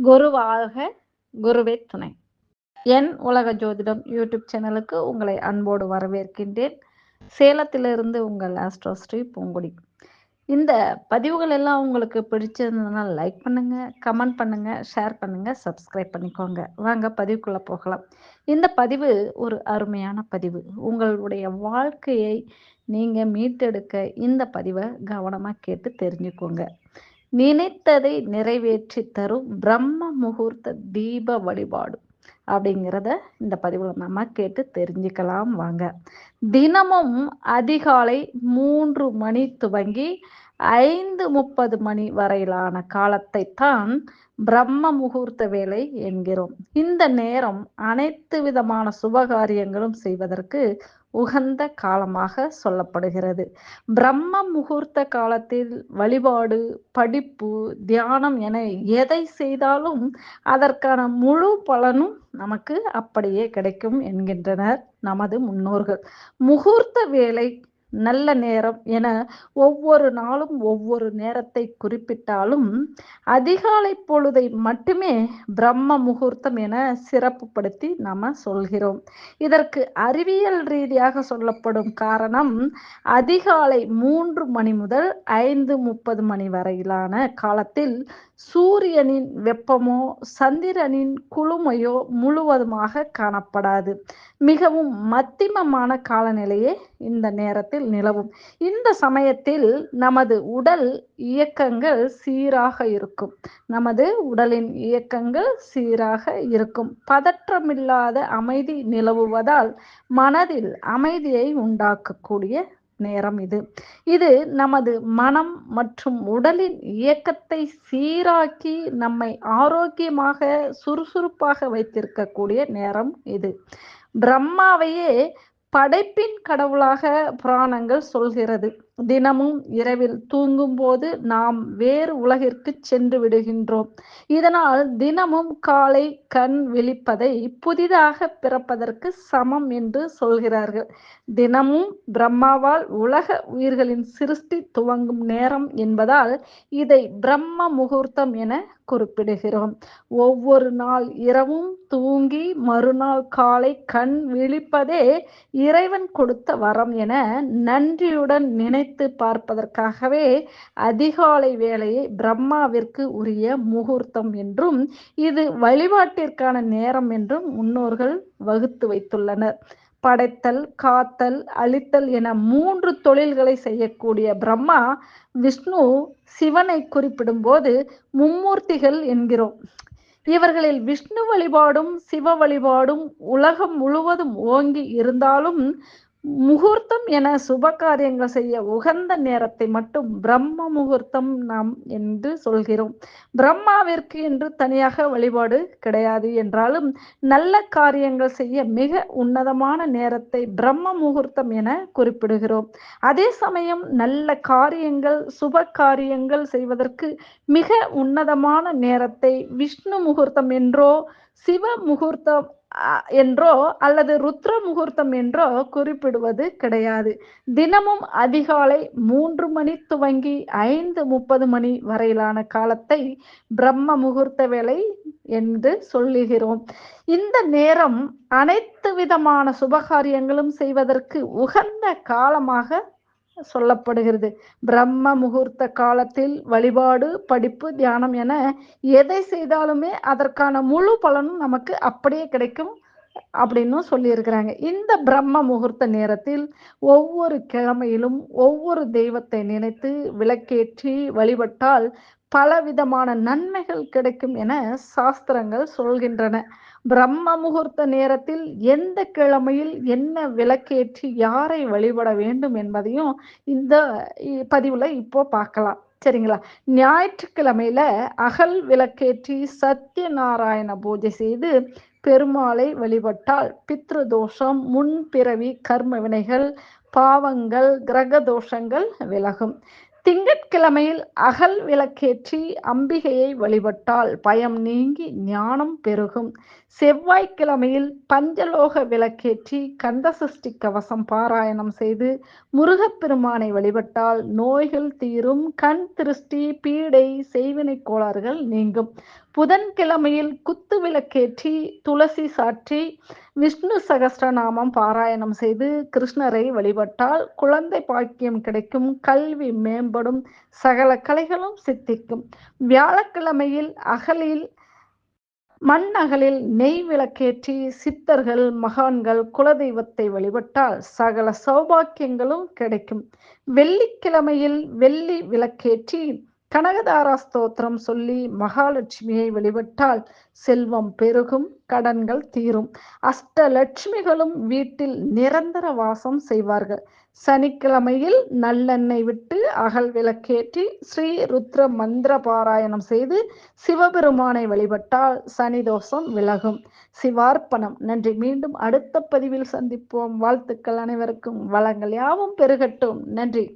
குருவாக குருவே துணை. என் உலக ஜோதிடம் யூடியூப் சேனலுக்கு உங்களை அன்போடு வரவேற்கின்றேன். சேலத்திலிருந்து உங்கள் ஆஸ்ட்ரோஸ்ரீ பூங்குடி. இந்த பதிவுகள் எல்லாம் உங்களுக்கு பிடிச்சிருந்ததுன்னா லைக் பண்ணுங்க கமெண்ட் பண்ணுங்க ஷேர் பண்ணுங்க சப்ஸ்கிரைப் பண்ணிக்கோங்க. வாங்க பதிவுக்குள்ள போகலாம். இந்த பதிவு ஒரு அருமையான பதிவு. உங்களுடைய வாழ்க்கையை நீங்க மீட்டெடுக்க இந்த பதிவை கவனமா கேட்டு தெரிஞ்சுக்கோங்க. நினைத்ததை நிறைவேற்றி தரும் பிரம்ம முகூர்த்த தீப வழிபாடு அப்படிங்கிறத இந்த பதிவில் நம்ம கேட்டு தெரிஞ்சுக்கலாம் வாங்க. தினமும் அதிகாலை மூன்று மணி துவங்கி ஐந்து முப்பது மணி வரையிலான காலத்தை தான் பிரம்ம முகூர்த்த வேலை என்கிறோம். இந்த நேரம் அனைத்து விதமான சுபகாரியங்களும் செய்வதற்கு உகந்த காலமாக சொல்லப்படுகிறது. பிரம்ம முகூர்த்த காலத்தில் வழிபாடு படிப்பு தியானம் என எதை செய்தாலும் அதற்கான முழு பலனும் நமக்கு அப்படியே கிடைக்கும் என்கின்றனர் நமது முன்னோர்கள். முகூர்த்த வேலை நல்ல நேரம் என ஒவ்வொரு நாளும் ஒவ்வொரு நேரத்தை குறிப்பிட்டாலும் அதிகாலை பொழுதை மட்டுமே பிரம்ம முகூர்த்தம் என சிறப்புப்படுத்தி நாம சொல்கிறோம். இதற்கு அறிவியல் ரீதியாக சொல்லப்படும் காரணம் அதிகாலை மூன்று மணி முதல் ஐந்து முப்பது மணி வரையிலான காலத்தில் சூரியனின் வெப்பமோ சந்திரனின் குளுமையோ முழுவதுமாக காணப்படாது. மிகவும் மத்திமமான காலநிலையே இந்த நேரத்தில் நிலவும். இந்த சமயத்தில் நமது உடல் இயக்கங்கள் சீராக இருக்கும். நமது உடலின் இயக்கங்கள் சீராக இருக்கும். பதற்றமில்லாத அமைதி நிலவுவதால் மனதில் அமைதியை உண்டாக்கக்கூடிய நேரம் இது. இது நமது மனம் மற்றும் உடலின் இயக்கத்தை சீராக்கி நம்மை ஆரோக்கியமாக சுறுசுறுப்பாக வைத்திருக்கக்கூடிய நேரம் இது. பிரம்மாவையே படைப்பின் கடவுளாக புராணங்கள் சொல்கிறது. தினமும் இரவில் தூங்கும் போது நாம் வேறு உலகிற்கு சென்று விடுகின்றோம். இதனால் தினமும் காலை கண் விழிப்பதை புதிதாக பிறப்பதற்கு சமம் என்று சொல்கிறார்கள். தினமும் பிரம்மாவால் உலக உயிர்களின் சிருஷ்டி துவங்கும் நேரம் என்பதால் இதை பிரம்ம முகூர்த்தம் என குறிப்பிடுகிறோம். ஒவ்வொரு நாள் இரவும் தூங்கி மறுநாள் காலை கண் விழிப்பதே இறைவன் கொடுத்த வரம் என நன்றியுடன் நினைத்து பார்ப்பதற்காகவே அதிகாலை வேலையை பிரம்மாவிற்கு உரிய முகூர்த்தம் என்றும் இது வழிபாட்டிற்கான நேரம் என்றும் முன்னோர்கள் வகுத்து வைத்துள்ளனர். படைத்தல் காத்தல் அழித்தல் என மூன்று தொழில்களை செய்யக்கூடிய பிரம்மா விஷ்ணு சிவனை குறிப்பிடும் போது மும்மூர்த்திகள் என்கிறோம். இவர்களில் விஷ்ணு வழிபாடும் சிவ வழிபாடும் உலகம் முழுவதும் ஓங்கி இருந்தாலும் முகூர்த்தம் என சுப காரியங்கள் செய்ய உகந்த நேரத்தை மட்டும் பிரம்ம முகூர்த்தம் நாம் என்று சொல்கிறோம். பிரம்மாவிற்கு என்று தனியாக வழிபாடு கிடையாது என்றாலும் நல்ல காரியங்கள் செய்ய மிக உன்னதமான நேரத்தை பிரம்ம முகூர்த்தம் என குறிப்பிடுகிறோம். அதே சமயம் நல்ல காரியங்கள் சுப காரியங்கள் செய்வதற்கு மிக உன்னதமான நேரத்தை விஷ்ணு முகூர்த்தம் என்றோ சிவ முகூர்த்தம் என்றோ அல்லது ருத்ர முகூர்த்தம் என்றோ குறிப்பிடுவது கிடையாது. தினமும் அதிகாலை மூன்று மணி துவங்கி ஐந்து முப்பது மணி வரையிலான காலத்தை பிரம்ம முகூர்த்த வேலை என்று சொல்லுகிறோம். இந்த நேரம் அனைத்து விதமான சுபகாரியங்களும் செய்வதற்கு உகந்த காலமாக சொல்லப்படுகிறது. பிரம்ம முகூர்த்த காலத்தில் வழிபாடு படிப்பு தியானம் என எதை செய்தாலுமே அதற்கான முழு பலனும் நமக்கு அப்படியே கிடைக்கும் அப்படின்னு சொல்லியிருக்கிறாங்க. இந்த பிரம்ம முகூர்த்த நேரத்தில் ஒவ்வொரு கிழமையிலும் ஒவ்வொரு தெய்வத்தை நினைத்து விளக்கேற்றி வழிபட்டால் பலவிதமான நன்மைகள் கிடைக்கும் என சாஸ்திரங்கள் சொல்கின்றன. பிரம்ம முகூர்த்த நேரத்தில் எந்த கிழமையில் என்ன விளக்கேற்றி யாரை வழிபட வேண்டும் என்பதையும் இந்த பதிவுல இப்போ பார்க்கலாம். சரிங்களா? ஞாயிற்றுக்கிழமையில அகல் விளக்கேற்றி சத்யநாராயண பூஜை செய்து பெருமாளை வழிபட்டால் பித்ரு தோஷம் முன்பிறவி கர்ம வினைகள் பாவங்கள் கிரக தோஷங்கள் விலகும். திங்கட்கிழமையில் அகல் விளக்கேற்றி அம்பிகையை வழிபட்டால் பயம் நீங்கி ஞானம் பெருகும். செவ்வாய்க்கிழமையில் பஞ்சலோக விளக்கேற்றி கந்தசஷ்டி கவசம் பாராயணம் செய்து முருகப்பெருமானை வழிபட்டால் நோய்கள் தீரும் கண் திருஷ்டி பீடை செய்வினை கோளாறுகள் நீங்கும். புதன்கிழமையில் குத்து விளக்கேற்றி துளசி சாற்றி விஷ்ணு சகஸ்ரநாமம் பாராயணம் செய்து கிருஷ்ணரை வழிபட்டால் குழந்தை பாக்கியம் கிடைக்கும் கல்வி மேம்படும் சகல கலைகளும் சித்திக்கும். வியாழக்கிழமையில் அகலில் மண்ணகலில் நெய் விளக்கேற்றி சித்தர்கள் மகான்கள் குலதெய்வத்தை வழிபட்டால் சகல சௌபாக்கியங்களும் கிடைக்கும். வெள்ளிக்கிழமையில் வெள்ளி விளக்கேற்றி கனகதாரா ஸ்தோத்திரம் சொல்லி மகாலட்சுமியை வழிபட்டால் செல்வம் பெருகும் கடன்கள் தீரும். அஷ்டலட்சுமிகளும் வீட்டில் நிரந்தர வாசம் செய்வார்கள். சனிக்கிழமையில் நல்லெண்ணெய் விட்டு அகல் விளக்கேற்றி ஸ்ரீ ருத்ர மந்திர பாராயணம் செய்து சிவபெருமானை வழிபட்டால் சனி தோஷம் விலகும். சிவார்ப்பணம். நன்றி. மீண்டும் அடுத்த பதிவில் சந்திப்போம். வாழ்த்துக்கள் அனைவருக்கும். வளங்கள் யாவும் பெருகட்டும். நன்றி.